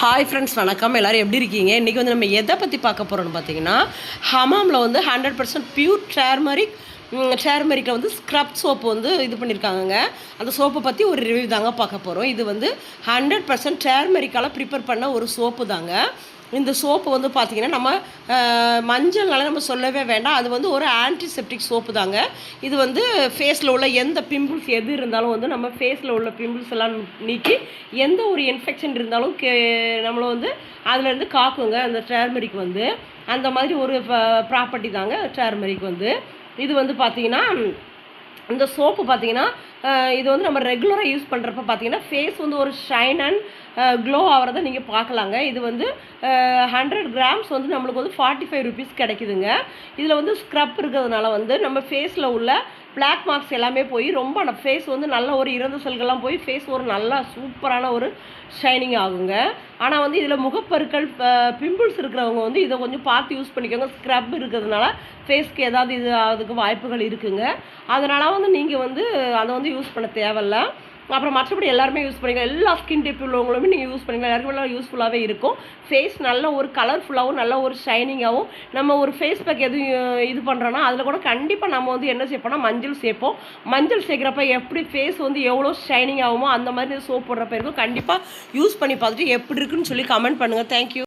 Hi friends வணக்கம். எல்லோரும் எப்படி இருக்கீங்க? இன்றைக்கி வந்து நம்ம எதை பற்றி பார்க்க போகிறோம்னு பார்த்தீங்கன்னா ஹமாமில் வந்து ஹண்ட்ரட் பர்சன்ட் பியூர் டேர்மரிக் டேர்மரிக்கில் வந்து ஸ்க்ரப் சோப்பு வந்து இது பண்ணியிருக்காங்கங்க. அந்த சோப்பை பற்றி ஒரு ரிவ்யூ தாங்க பார்க்க போகிறோம் இது வந்து ஹண்ட்ரட் பர்சன்ட் டேர்மரிக்கால் ப்ரிப்பேர் பண்ண ஒரு சோப்பு தாங்க. இந்த சோப்பு வந்து பார்த்திங்கன்னா நம்ம மஞ்சள்னால நம்ம சொல்லவே வேண்டாம். அது வந்து ஒரு ஆன்டிசெப்டிக் சோப்பு தாங்க. இது வந்து ஃபேஸில் உள்ள எந்த பிம்பிள்ஸ் எது இருந்தாலும் வந்து நம்ம ஃபேஸில் உள்ள பிம்பிள்ஸ் எல்லாம் நீக்கி எந்த ஒரு இன்ஃபெக்ஷன் இருந்தாலும் கே நம்மளை வந்து அதுலேருந்து காக்குங்க அந்த டேர்மரிக் வந்து. அந்த மாதிரி ஒரு ப்ராப்பர்ட்டி தாங்க டேர்மரிக் வந்து. இது வந்து பார்த்திங்கன்னா இந்த சோப்பு பார்த்தீங்கன்னா இது வந்து நம்ம ரெகுலராக யூஸ் பண்ணுறப்ப பார்த்தீங்கன்னா ஃபேஸ் வந்து ஒரு ஷைன் அண்ட் க்ளோ ஆகிறத நீங்கள் பார்க்கலாங்க. இது வந்து ஹண்ட்ரட் கிராம்ஸ் வந்து நம்மளுக்கு வந்து ஃபார்ட்டி ஃபைவ் ருபீஸ் கிடைக்குதுங்க. இதில் வந்து ஸ்க்ரப் இருக்கிறதுனால வந்து நம்ம ஃபேஸில் உள்ள பிளாக் மார்க்ஸ் எல்லாமே போய் ரொம்ப நம்ம ஃபேஸ் வந்து நல்ல ஒரு இறந்த செல்கள்லாம் போய் ஃபேஸ் ஒரு நல்லா சூப்பரான ஒரு ஷைனிங் ஆகுங்க. ஆனால் வந்து இதில் முகப்பருக்கள் பிம்பிள்ஸ் இருக்கிறவங்க வந்து இதை கொஞ்சம் பார்த்து யூஸ் பண்ணிக்கோங்க. ஸ்க்ரப் இருக்கிறதுனால ஃபேஸ்க்கு ஏதாவது இது அதுக்கு வாய்ப்புகள் இருக்குங்க. அதனால் வந்து நீங்கள் வந்து அதை வந்து யூஸ் பண்ண தேவையில்லை. அப்புறம் மற்றபடி எல்லாருமே யூஸ் பண்ணிக்கலாம். எல்லா ஸ்கின் டிப் உள்ளவங்களுமே நீங்கள் யூஸ் பண்ணிக்கலாம். எல்லாருக்குமே எல்லாம் யூஸ்ஃபுல்லாகவே இருக்கும். ஃபேஸ் நல்ல ஒரு கலர்ஃபுல்லாகவும் நல்ல ஒரு ஷைனிங்காகவும் நம்ம ஒரு ஃபேஸ் பேக் எதுவும் இது பண்ணுறோன்னா அதில் கூட கண்டிப்பாக நம்ம வந்து என்ன சேர்ப்போம்னா மஞ்சள் சேர்ப்போம். மஞ்சள் சேர்க்குறப்ப எப்படி ஃபேஸ் வந்து எவ்வளோ ஷைனிங் ஆகுமோ அந்த மாதிரி சோப் போடுறப்ப இருக்கும் கண்டிப்பாக யூஸ் பண்ணி பார்த்துட்டு எப்படி இருக்குன்னு சொல்லி கமெண்ட் பண்ணுங்கள் தேங்க்யூ